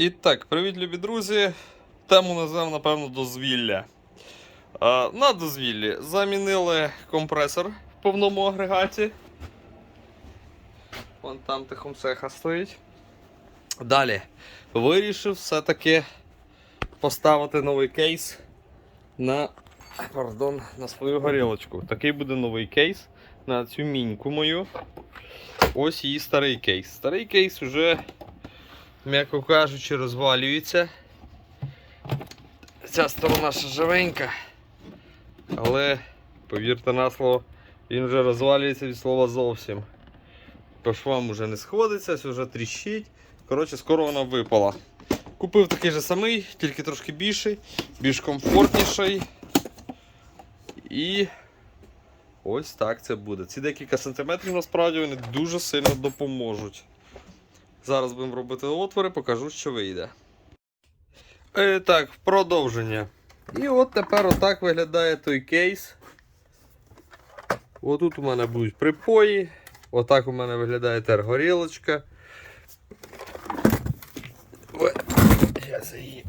І так, привіт, любі друзі. Тему назвемо, напевно, дозвілля. На дозвіллі замінили компресор в повному агрегаті. Вон там тихомсеха стоїть. Далі. Вирішив все-таки поставити новий кейс на, пардон, на свою горілочку. Такий буде новий кейс на цю міньку мою. Ось її старий кейс. Старий кейс вже м'яко кажучи, розвалюється. Ця сторона ще живенька. Але, повірте на слово, він вже розвалюється від слова зовсім. По швам вже не сходиться, вже тріщить. Коротше, скоро вона випала. Купив такий же самий, тільки трошки більший, більш комфортніший. І ось так це буде. Ці декілька сантиметрів насправді вони дуже сильно допоможуть. Зараз будемо робити отвори, покажу, що вийде. Е, так, продовження. І от тепер отак виглядає той кейс. Отут у мене будуть припої. Отак у мене виглядає тергорілочка. Зараз її.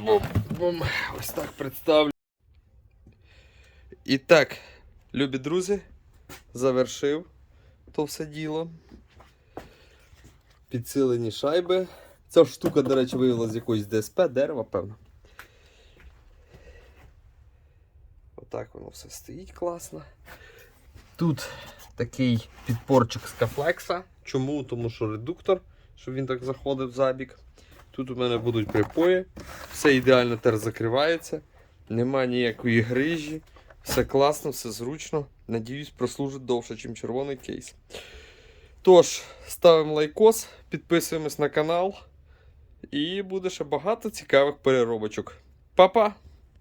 Бум-бум. Ось так представлю. І так, любі друзі, завершив то все діло підсилені шайби. Ця штука, до речі, виявилася з якоїсь ДСП, дерева, певно. Отак воно все стоїть класно. Тут такий підпорчик з кафлекса. Чому? Тому що редуктор, щоб він так заходив в забік. Тут у мене будуть припої. Все ідеально тепер закривається. Нема ніякої грижі. Все класно, все зручно. Надіюсь, прослужить довше, ніж червоний кейс. Тож, ставимо лайкос, підписуємось на канал. І буде ще багато цікавих переробочок. Па-па!